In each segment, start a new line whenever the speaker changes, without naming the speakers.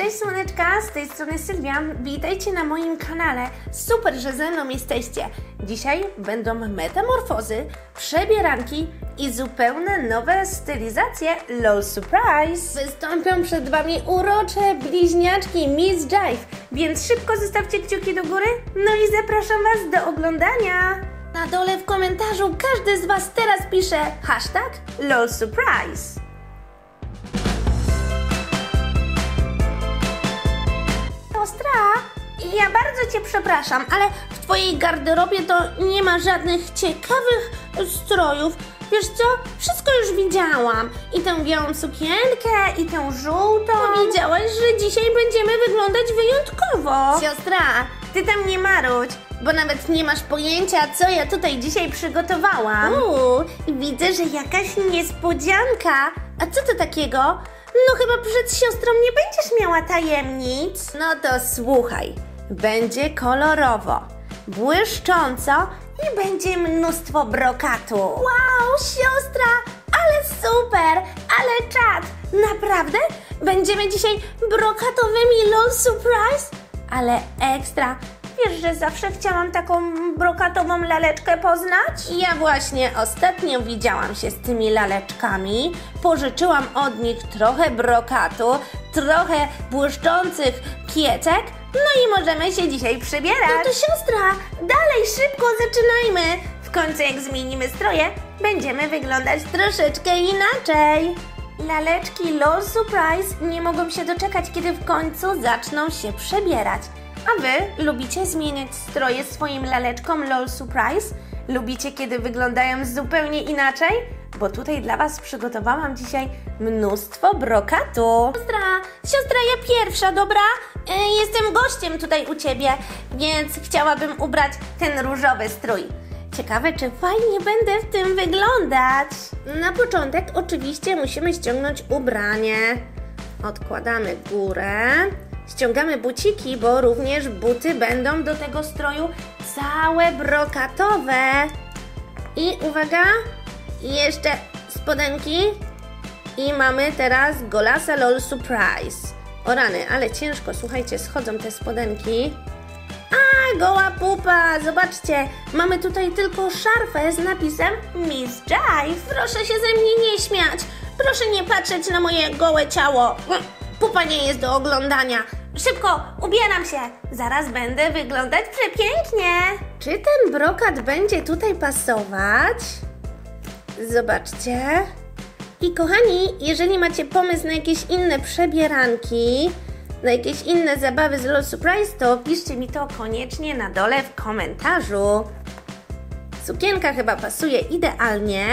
cześć słoneczka, z tej strony Sylwia. Witajcie na moim kanale. Super, że ze mną jesteście. Dzisiaj będą metamorfozy, przebieranki i zupełnie nowe stylizacje LOL Surprise. Wystąpią przed Wami urocze bliźniaczki Miss Jive, więc szybko zostawcie kciuki do góry, no i zapraszam Was do oglądania. Na dole w komentarzu każdy z Was teraz pisze hashtag LOL Surprise. Ostra, ja bardzo Cię przepraszam, ale w Twojej garderobie to nie ma żadnych ciekawych strojów. Wiesz co? Wszystko już widziałam. I tę białą sukienkę, i tę żółtą. Powiedziałaś, że dzisiaj będziemy wyglądać wyjątkowo. Siostra, Ty tam nie marudź, bo nawet nie masz pojęcia, co ja tutaj dzisiaj przygotowałam. Uuu, widzę, że jakaś niespodzianka. A co to takiego? No chyba przed siostrą nie będziesz miała tajemnic. No to słuchaj, będzie kolorowo, błyszcząco i będzie mnóstwo brokatu. Wow, siostra, ale super, ale czad. Naprawdę? Będziemy dzisiaj brokatowymi LOL Surprise? Ale ekstra. Wiesz, że zawsze chciałam taką brokatową laleczkę poznać? Ja właśnie ostatnio widziałam się z tymi laleczkami, pożyczyłam od nich trochę brokatu, trochę błyszczących kiecek, no i możemy się dzisiaj przebierać. No to siostra, dalej, szybko zaczynajmy. W końcu jak zmienimy stroje, będziemy wyglądać troszeczkę inaczej. Laleczki LOL Surprise nie mogą się doczekać, kiedy w końcu zaczną się przebierać. A wy lubicie zmieniać stroje swoim laleczkom LOL Surprise? Lubicie, kiedy wyglądają zupełnie inaczej? Bo tutaj dla Was przygotowałam dzisiaj mnóstwo brokatu. Siostra, siostra, ja pierwsza, dobra? E, jestem gościem tutaj u Ciebie, więc chciałabym ubrać ten różowy strój. Ciekawe, czy fajnie będę w tym wyglądać. Na początek oczywiście musimy ściągnąć ubranie. Odkładamy górę. Ściągamy buciki, bo również buty będą do tego stroju całe brokatowe. I uwaga, jeszcze spodenki. I mamy teraz Golasa LOL Surprise. O rany, ale ciężko, słuchajcie, schodzą te spodenki. A, goła pupa! Zobaczcie, mamy tutaj tylko szarfę z napisem Miss Jive. Proszę się ze mnie nie śmiać. Proszę nie patrzeć na moje gołe ciało. Pupa nie jest do oglądania. Szybko, ubieram się. Zaraz będę wyglądać przepięknie. Czy ten brokat będzie tutaj pasować? Zobaczcie. I kochani, jeżeli macie pomysł na jakieś inne przebieranki, na jakieś inne zabawy z LOL Surprise, to piszcie mi to koniecznie na dole w komentarzu. Sukienka chyba pasuje idealnie.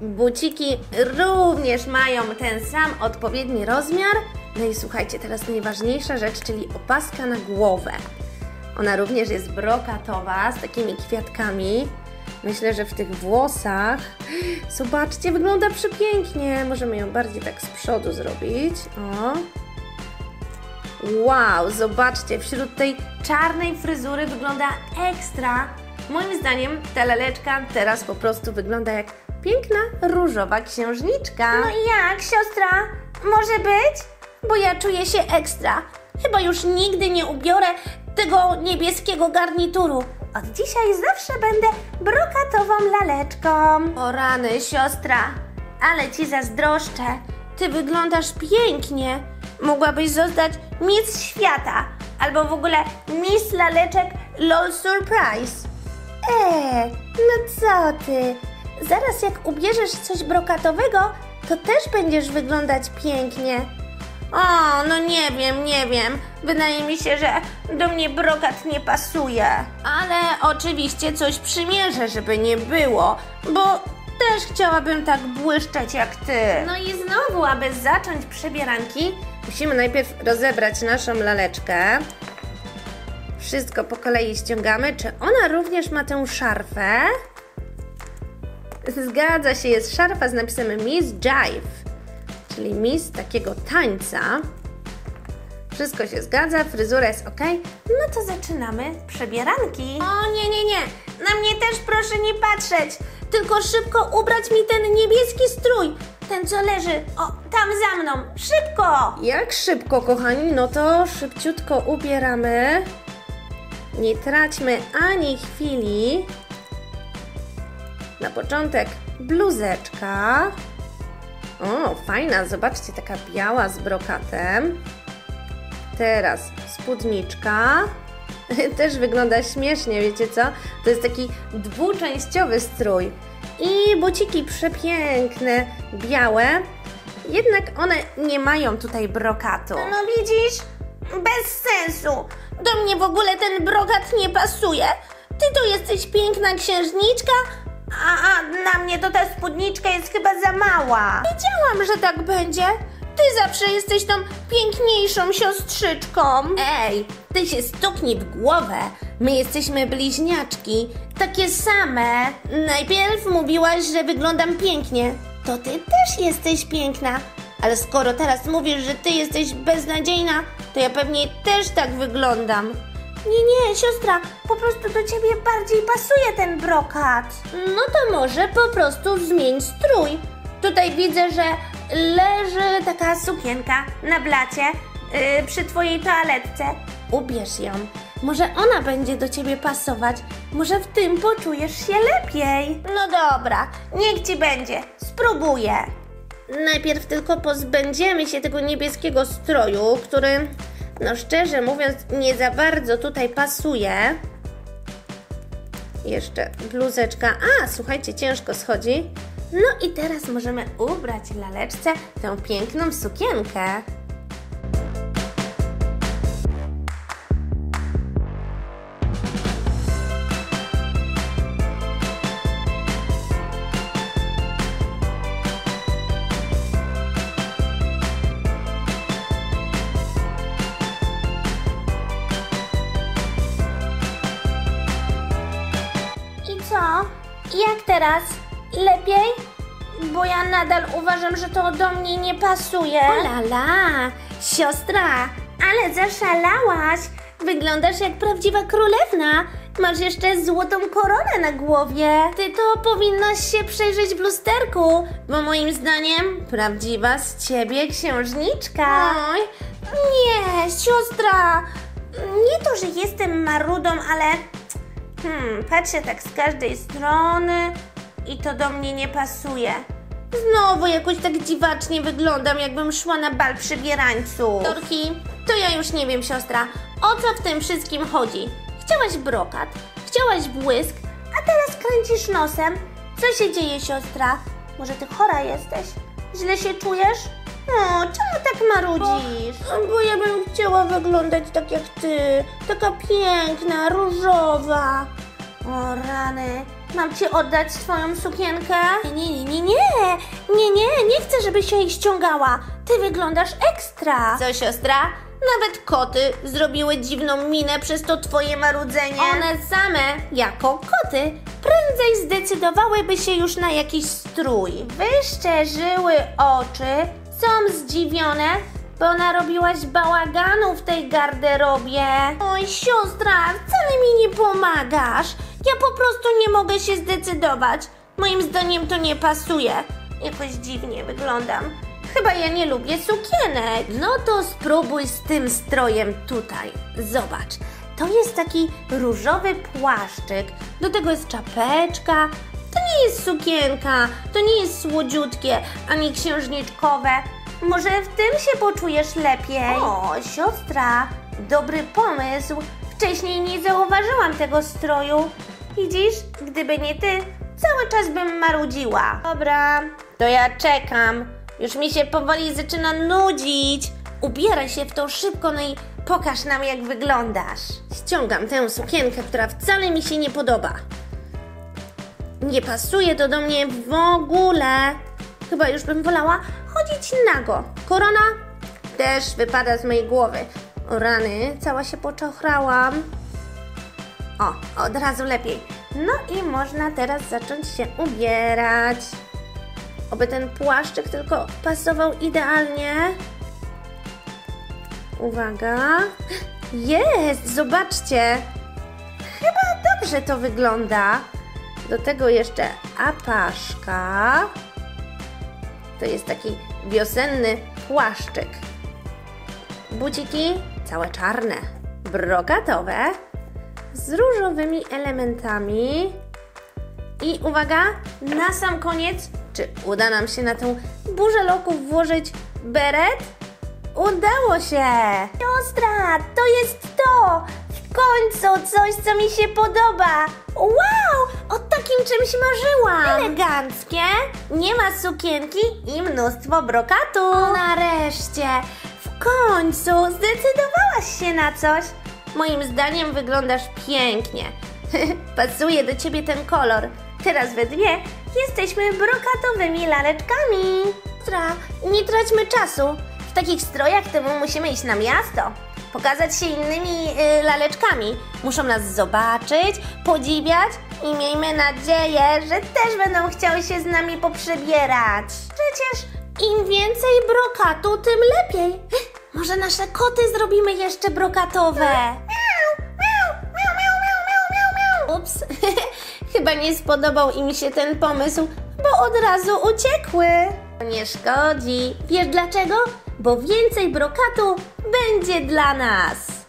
Buciki również mają ten sam odpowiedni rozmiar. No i słuchajcie, teraz najważniejsza rzecz, czyli opaska na głowę. Ona również jest brokatowa, z takimi kwiatkami. Myślę, że w tych włosach, zobaczcie, wygląda przepięknie. Możemy ją bardziej tak z przodu zrobić. O. Wow, zobaczcie, wśród tej czarnej fryzury wygląda ekstra. Moim zdaniem ta laleczka teraz po prostu wygląda jak piękna różowa księżniczka. No i jak, siostra? Może być? Bo ja czuję się ekstra. Chyba już nigdy nie ubiorę tego niebieskiego garnituru. Od dzisiaj zawsze będę brokatową laleczką. O rany, siostra, ale ci zazdroszczę. Ty wyglądasz pięknie. Mogłabyś zostać Miss Świata albo w ogóle Miss Laleczek LOL Surprise. Eee, no co ty? Zaraz jak ubierzesz coś brokatowego, to też będziesz wyglądać pięknie. O, no nie wiem, nie wiem. Wydaje mi się, że do mnie brokat nie pasuje. Ale oczywiście coś przymierzę, żeby nie było, bo też chciałabym tak błyszczeć jak ty. No i znowu, aby zacząć przebieranki, musimy najpierw rozebrać naszą laleczkę. Wszystko po kolei ściągamy. Czy ona również ma tę szarfę? Zgadza się, jest szarfa z napisem Miss Jive, czyli Miss takiego tańca. Wszystko się zgadza, fryzura jest ok. No to zaczynamy przebieranki. O nie, nie, nie, na mnie też proszę nie patrzeć, tylko szybko ubrać mi ten niebieski strój. ten co leży, o, tam za mną, szybko!
Jak szybko, kochani? No to szybciutko ubieramy. Nie traćmy ani chwili. Na początek bluzeczka. O, fajna, zobaczcie, taka biała z brokatem. Teraz spódniczka. Też wygląda śmiesznie, wiecie co? To jest taki dwuczęściowy strój. I buciki przepiękne, białe. Jednak one nie mają tutaj brokatu.
No widzisz? Bez sensu. Do mnie w ogóle ten brokat nie pasuje. Ty to jesteś piękna księżniczka, a, a na mnie to ta spódniczka jest chyba za mała. Wiedziałam, że tak będzie. Ty zawsze jesteś tą piękniejszą siostrzyczką.
Ej, ty się stuknij w głowę. My jesteśmy bliźniaczki.
Takie same. Najpierw mówiłaś, że wyglądam pięknie. To ty też jesteś piękna. Ale skoro teraz mówisz, że ty jesteś beznadziejna, to ja pewnie też tak wyglądam. Nie, nie, siostra, po prostu do ciebie bardziej pasuje ten brokat. No to może po prostu zmień strój. Tutaj widzę, że leży taka sukienka na blacie yy, przy twojej toaletce. Ubierz ją. Może ona będzie do ciebie pasować. Może w tym poczujesz się lepiej. No dobra, niech ci będzie. Spróbuję. Najpierw tylko pozbędziemy się tego niebieskiego stroju, który, no szczerze mówiąc, nie za bardzo tutaj pasuje. Jeszcze bluzeczka. A, słuchajcie, ciężko schodzi. No i teraz możemy ubrać laleczce tę piękną sukienkę. Teraz? Lepiej? Bo ja nadal uważam, że to do mnie nie pasuje. Lala, siostra, ale zaszalałaś. Wyglądasz jak prawdziwa królewna. Masz jeszcze złotą koronę na głowie. Ty to powinnaś się przejrzeć w lusterku, bo moim zdaniem prawdziwa z ciebie księżniczka. Oj, nie, siostra. Nie to, że jestem marudą, ale Hmm, patrzę tak z każdej strony i to do mnie nie pasuje. Znowu jakoś tak dziwacznie wyglądam, jakbym szła na bal przybierańców. Torki, to ja już nie wiem, siostra, o co w tym wszystkim chodzi. Chciałaś brokat, chciałaś błysk, a teraz kręcisz nosem. Co się dzieje, siostra? Może ty chora jesteś? Źle się czujesz? O, czemu tak marudzisz? Bo, bo ja bym chciała wyglądać tak jak ty. Taka piękna, różowa. O rany, mam ci oddać swoją sukienkę? Nie, nie, nie, nie, nie, nie, nie chcę, żebyś jej ściągała. Ty wyglądasz ekstra. Co, siostra? Nawet koty zrobiły dziwną minę przez to twoje marudzenie. One same, jako koty, prędzej zdecydowałyby się już na jakiś strój. Wyszczerzyły oczy, są zdziwione, bo narobiłaś bałaganu w tej garderobie. Oj, siostra, wcale mi nie pomagasz. Ja po prostu nie mogę się zdecydować. Moim zdaniem to nie pasuje. Jakoś dziwnie wyglądam. Chyba ja nie lubię sukienek. No to spróbuj z tym strojem tutaj. Zobacz. To jest taki różowy płaszczyk. Do tego jest czapeczka. Jest sukienka, to nie jest słodziutkie, ani księżniczkowe. Może w tym się poczujesz lepiej? O, siostra, dobry pomysł. Wcześniej nie zauważyłam tego stroju. Widzisz, gdyby nie ty, cały czas bym marudziła. Dobra, to ja czekam. Już mi się powoli zaczyna nudzić. Ubieraj się w to szybko, no i pokaż nam, jak wyglądasz. Ściągam tę sukienkę, która wcale mi się nie podoba. Nie pasuje to do mnie w ogóle. Chyba już bym wolała chodzić nago. Korona też wypada z mojej głowy. O rany, cała się poczochrałam. O, od razu lepiej. No i można teraz zacząć się ubierać. Oby ten płaszczyk tylko pasował idealnie. Uwaga. Jest, zobaczcie. Chyba dobrze to wygląda. Do tego jeszcze apaszka.
To jest taki wiosenny płaszczyk. Buciki całe czarne, brokatowe, z różowymi elementami. I uwaga, na sam koniec, czy uda nam się na tą burzę loków włożyć beret? Udało się!
Siostra, to jest to! W końcu coś, co mi się podoba! Wow! Czymś marzyłam! Eleganckie, nie ma sukienki i mnóstwo brokatu! O, nareszcie! W końcu zdecydowałaś się na coś!
Moim zdaniem wyglądasz pięknie. Pasuje do ciebie ten kolor.
Teraz we dwie jesteśmy brokatowymi laleczkami. Siostra, nie traćmy czasu. W takich strojach to my musimy iść na miasto. Pokazać się innymi y, laleczkami. Muszą nas zobaczyć, podziwiać i miejmy nadzieję, że też będą chciały się z nami poprzebierać. Przecież im więcej brokatu, tym lepiej. Może nasze koty zrobimy jeszcze brokatowe. Ups, chyba nie spodobał im się ten pomysł, bo od razu uciekły. Nie szkodzi. Wiesz dlaczego? Bo więcej brokatu będzie dla nas.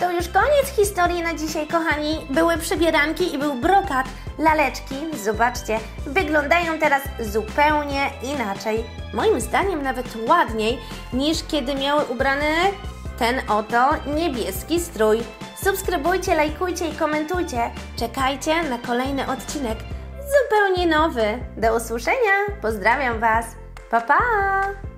To już koniec historii na dzisiaj, kochani. Były przybieranki i był brokat. Laleczki, zobaczcie, wyglądają teraz zupełnie inaczej. Moim zdaniem nawet ładniej niż kiedy miały ubrany ten oto niebieski strój. Subskrybujcie, lajkujcie i komentujcie. Czekajcie na kolejny odcinek. Zupełnie nowy. Do usłyszenia. Pozdrawiam Was. Pa pa!